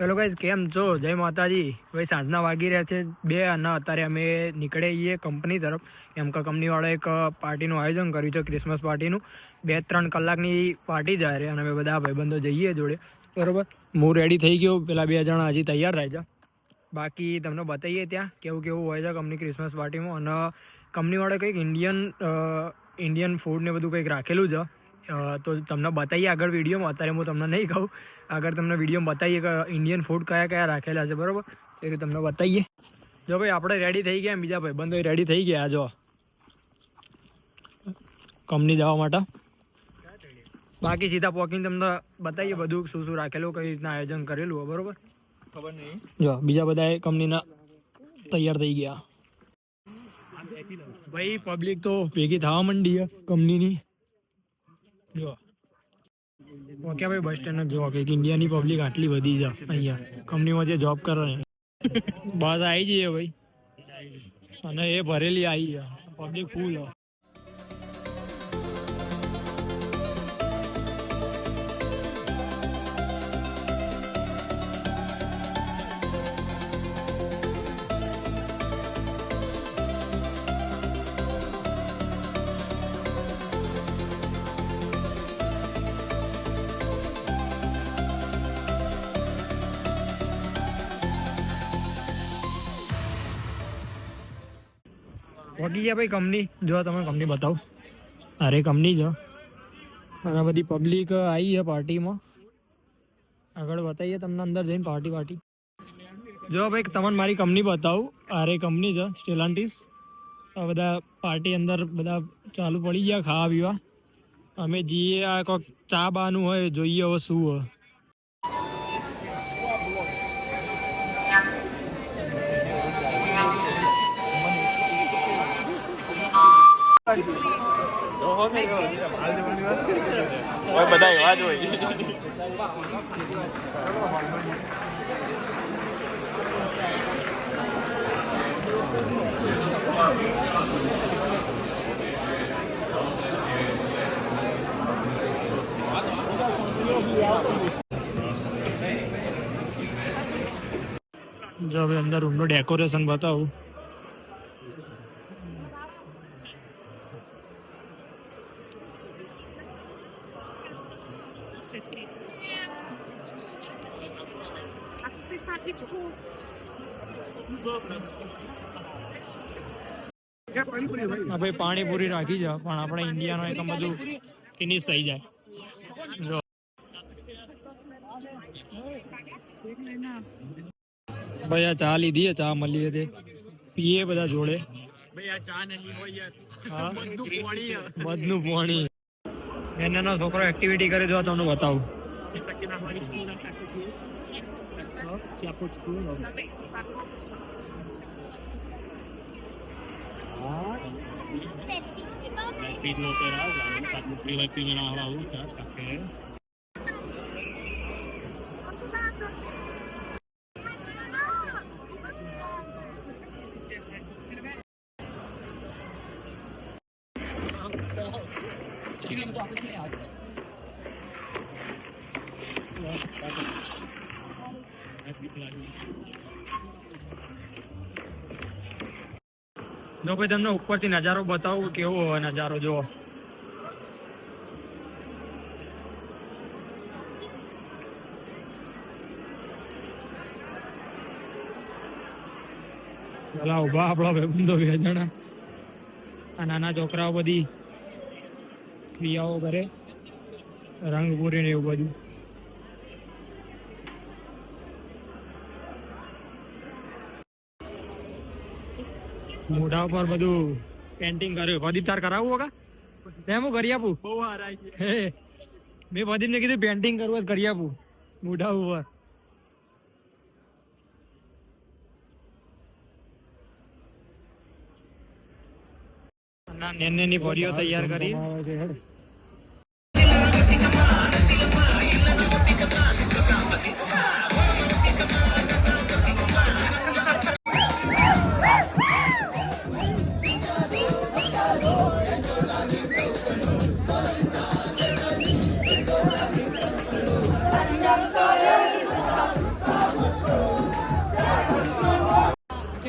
Hello guys, કેમ છો? જય માતાજી. ભાઈ સાંજના વાગી રહ્યા છે બે અને અત્યારે અમે નીકળે છીએ કંપની તરફ. કેમ કે કંપનીવાળાએ એક પાર્ટીનું આયોજન કર્યું છે, ક્રિસમસ પાર્ટીનું. બે ત્રણ કલાકની પાર્ટી જાય છે અને અમે બધા ભાઈબંધો જઈએ જોડે. બરોબર? હું રેડી થઈ ગયો, પેલા બે જણા હજી તૈયાર થાય છે. બાકી તમને બતાવીએ ત્યાં, કેવું કેવું હોય છે કંપની ક્રિસમસ પાર્ટીમાં. અને કંપનીવાળાએ કંઈક ઇન્ડિયન ઇન્ડિયન ફૂડ ને બધું કંઈક રાખેલું છે. તો તમને બતાવીએ આગળ વિડીયોમાં. અત્યારે હું તમને નહીં કહું. આગળ તમને વિડીયોમાં બતાવીએ કે ઇન્ડિયન ફૂડ કયા કયા રાખેલા છે બરાબર? એ તમને બતાવીએ જો ભાઈ આપણે રેડી થઈ ગયા બીજા ભાઈ બંધો રેડી થઈ ગયા જો. કંપની જવા માટે. બાકી સીધા પોકીને તમને બતાવીએ બધું શું શું રાખેલું કઈ રીતના આયોજન કરેલું હોય બરોબર? ખબર નહીં. જો બીજા બધા કંપનીના તૈયાર થઈ ગયા. ભાઈ પબ્લિક તો ભેગી થવા માંડી કંપનીની જો ઓકે ભાઈ બસ સ્ટેન્ડ જો કે ઇન્ડિયાની પબ્લિક આટલી વધી છે અહીંયા. કંપનીમાં જે જોબ કરે ને. બસ આવી જઈએ ભાઈ. અને એ ભરેલી આવી છે. પબ્લિક ફૂલ છે ગયા ભાઈ કંપની જો તમે કંપની બતાવો. અરે કંપની છે અને બધી પબ્લિક આવી છે પાર્ટીમાં આગળ બતાવીએ તમને અંદર જઈને પાર્ટી પાર્ટી જો ભાઈ, તમને મારી કંપની બતાવું. અરે કંપની છે સ્ટેલાન્ટિસ આ બધા પાર્ટી અંદર બધા ચાલુ પડી ગયા, ખાવા પીવા. અમે જઈએ, આ કોઈક ચા બાનું હોય, જોઈએ હવે શું હોય. હોય બધા એવા જ હોય જો હવે અંદર રૂમનું ડેકોરેશન બતાવું. હા ભાઈ પાણીપુરી રાખી જાવ પણ આપણે ઇન્ડિયાનો એક બધું ફિનિશ થઈ જાય. જો. ભાઈ આ ચા લીધી ચા મળી હતી પીએ બધા જોડે. હા? બધનું પાણી. એનો છોકરો એક્ટિવિટી કરે જો તમને બતાવું. જો ભાઈ, તમને ઉપરથી નજારો બતાવું કેવો નજારો જોવો પેલા ઊભા આપણા ભાઈ બંધો બે જણા. આ નાના છોકરાઓ બધી ક્રિયાઓ કરે રંગ પૂરી ને એવું બધું. મોઢા ઉપર બધું પેન્ટિંગ કર્યું. પ્રદીપ તાર કરાવવું હોગા તેમ હું કરી આપું? બહુ હારા છે. મેં પ્રદીપને કીધું પેન્ટિંગ કરવું કરી આપું. મોઢા ઉપર. રીતના નેની બોડીઓ તૈયાર કરી.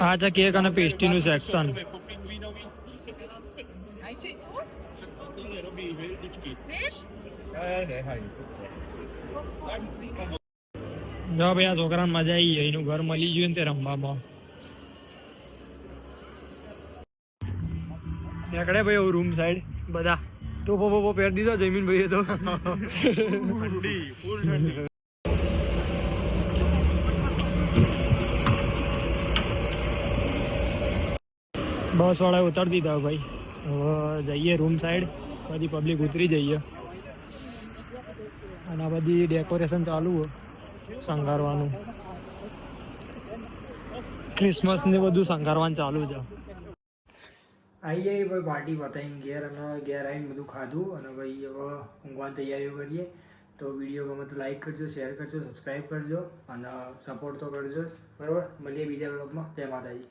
આ છે કેક અને પેસ્ટ્રીનું સેક્શન જો ભાઈ આ છોકરાને મજા આવી ગઈ. એનું ઘર મળી ગયું ને તે રમવામાં. નીકળે ભાઈ રૂમ સાઈડ બધા. ટોપો પોપો પહેર દીધો જમીન ભાઈએ તો. ઠંડી ફૂલ ઠંડી બસ વાળાએ ઉતારી દીધા ભાઈ. હવે જઈએ રૂમ સાઈડ બધી પબ્લિક ઉતરી જઈએ. અને આ બધી ડેકોરેશન ચાલુ શણગારવાનું. ક્રિસમસ ને બધું શણગારવાનું ચાલુ છે. આવી જઈએ ભાઈ પાર્ટી પતાવીને ઘેર અને ઘેર આવીને બધું ખાધું અને ભાઈ હવે ઊંઘવાની તૈયારીઓ કરીએ. તો વીડિયો ગમે તો લાઈક કરજો શેર કરજો સબસ્ક્રાઈબ કરજો અને સપોર્ટ તો કરજો બરાબર? મળીએ બીજા બ્લોગમાં જય માતાજી.